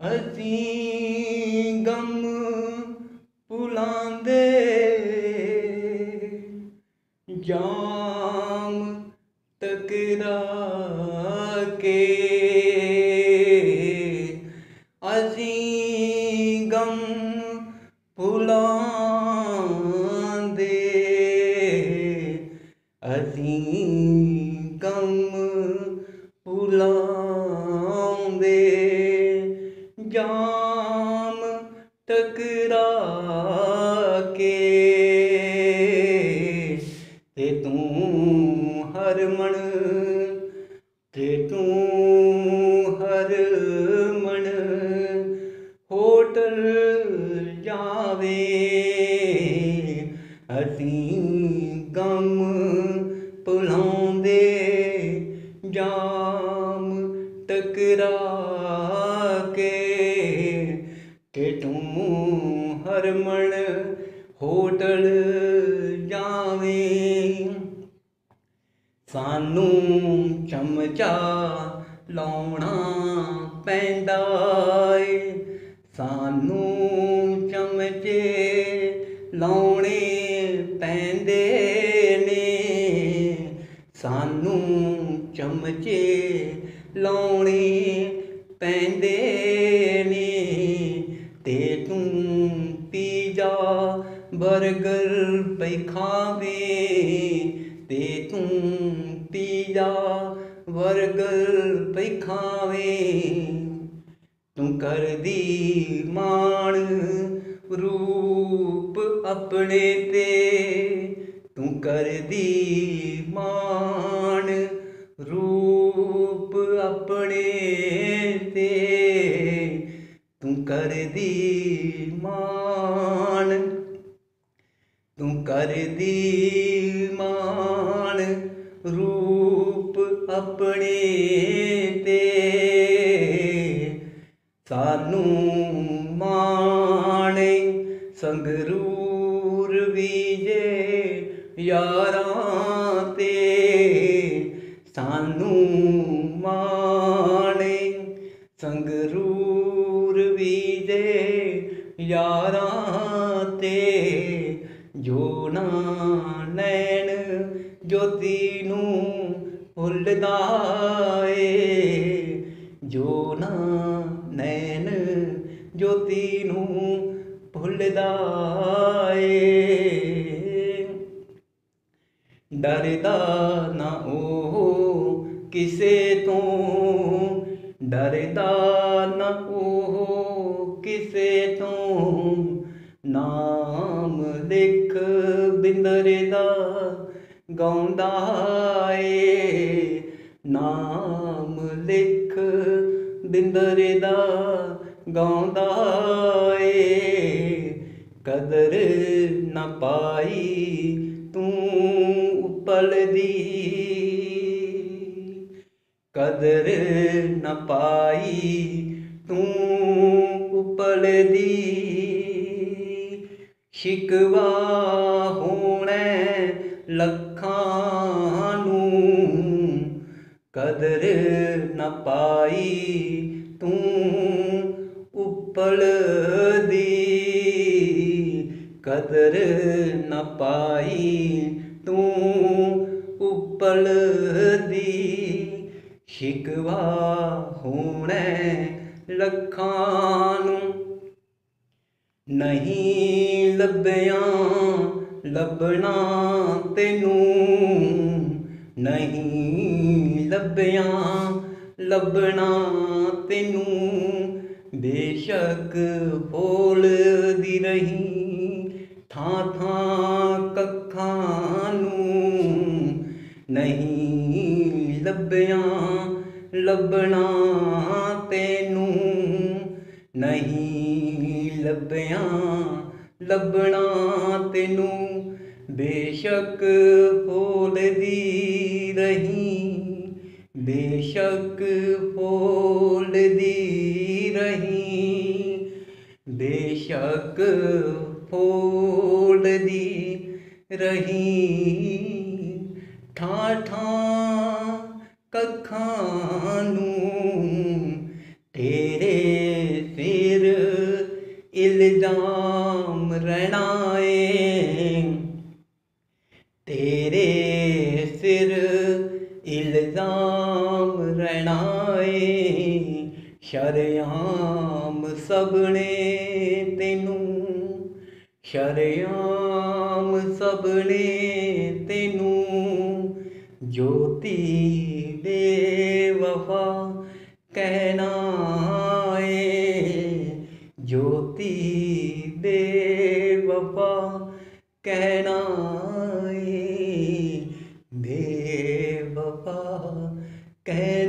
ਅਸੀਂ ਗਮ ਭੁਲਾਉਂਦੇ ਜਾਮ ਤਕਰਾ ਕੇ। ਅਸੀਂ ਗਮ ਭੁਲਾਉਂਦੇ ਅਸੀਂ ਟਕਰਾ ਕੇ ਤੇ ਤੂੰ ਮਣ, ਤੇ ਤੂੰ ਹਰ ਹਰਮਨ ਹੋਟਲ ਜਾਵੇ ਅਸੀਂ ਗਮ ਭੁਲਾਉਂਦੇ, ਜਾਮ ਟਕਰਾ ਤੂੰ ਹੋਟਲ ਜਾਵੇ। ਸਾਨੂੰ ਚਮਚਾ ਲਾਉਣਾ ਪੈਂਦਾ ਏ। ਸਾਨੂੰ ਚਮਚੇ ਲਾਉਣੇ ਪੈਂਦੇ ਨੇ। ਸਾਨੂੰ ਚਮਚੇ ਲਾਉਣੇ ਪੈਂਦੇ ਗਰ ਪਈ ਖਾਵੇ ਤੇ ਤੂੰ ਪੀਜ਼ਾ ਵਰਗਲ ਪਈ ਖਾਵੇ ਤੂੰ ਕਰਦੀ ਮਾਣ ਰੂਪ ਆਪਣੇ ਤੇ, ਤੂੰ ਕਰਦੀ ਮਾਣ ਰੂਪ ਆਪਣੇ ਤੇ, ਤੂੰ ਕਰਦੀ ਮਾਣ ਕਰਦੀ ਮਾਣ ਰੂਪ ਆਪਣੇ ਤੇ। ਸਾਨੂੰ ਮਾਣੇ ਸੰਗਰੂਰ ਵੀਜੇ ਯਾਰਾਂ ਤੇ। ਸਾਨੂੰ ਮਾਣੇ ਸੰਗਰੂਰ ਵੀਜੇ ਯਾਰਾਂ ਤੇ। ਜੋ ਨਾ ਨੈਣ ਜੋਤੀ ਨੂੰ ਭੁੱਲਦਾ ਏ। ਜੋ ਨਾ ਨੈਣ ਜੋਤੀ ਨੂੰ ਭੁੱਲਦਾ ਏ। ਡਰਦਾ ਨਾ ਉਹ ਕਿਸੇ ਤੋਂ। ਡਰਦਾ ਬਿੰਦਰੇ ਦਾ ਗਾਉਂਦਾ ਏ। ਨਾਮ ਲਿਖ ਬਿੰਦਰੇ ਦਾ ਗਾਉਂਦਾ ਏ। ਕਦਰ ਨਾ ਪਾਈ ਤੂੰ ਉਪਲ ਦੀ। ਕਦਰ ਨਾ ਪਾਈ ਤੂੰ ਉਪਲ ਦੀ। ਸ਼ਿਕਵਾ ਹੋਣਾ ਲੱਖਾਂ ਨੂੰ। ਕਦਰ ਨ ਪਾਈ ਤੂੰ ਉਪਲ ਦੀ। ਕਦਰ ਨ ਪਾਈ ਤੂੰ ਉਪਲ ਦੀ। ਸ਼ਿਕਵਾ ਹੋਣਾ ਲੱਖਾਂ ਨੂੰ। ਨਹੀਂ ਲੱਭਿਆ, ਲੱਭਣਾ ਤੈਨੂੰ। ਨਹੀਂ ਲੱਭਿਆ, ਲੱਭਣਾ ਤੈਨੂੰ। ਬੇਸ਼ੱਕ ਬੋਲਦੀ ਰਹੀ ਥਾਂ ਥਾਂ ਕੱਖਾਂ ਨੂੰ। ਨਹੀਂ ਲੱਭਿਆ, ਲੱਭਣਾ ਤੈਨੂੰ। ਨਹੀਂ ਲੱਭਿਆ, ਲੱਭਣਾ ਤੈਨੂੰ ਬੇਸ਼ੱਕ ਫੋਲਦੀ ਰਹੀ, ਬੇਸ਼ੱਕ ਫੋਲਦੀ ਰਹੀ, ਬੇਸ਼ੱਕ ਫੋਲਦੀ ਰਹੀ। ਠਾਂ ਠਾਂ ਕੱਖਾਂ ਤੇਰੇ ਸਿਰ ਇਲਜ਼ਾਮ ਰਹਿਣਾਏ ਸ਼ਰਿਆਮ ਸਭ ਨੇ ਤੈਨੂੰ, ਸ਼ਰਿਆਮ ਸਭ ਨੇ ਤੈਨੂੰ, ਜੋਤੀ ਦੇ ਵਫਾ ਕਹਿਣਾ ਏ ਜੋਤੀ ਦੇ ਵਫਾ ਕਹਿ 给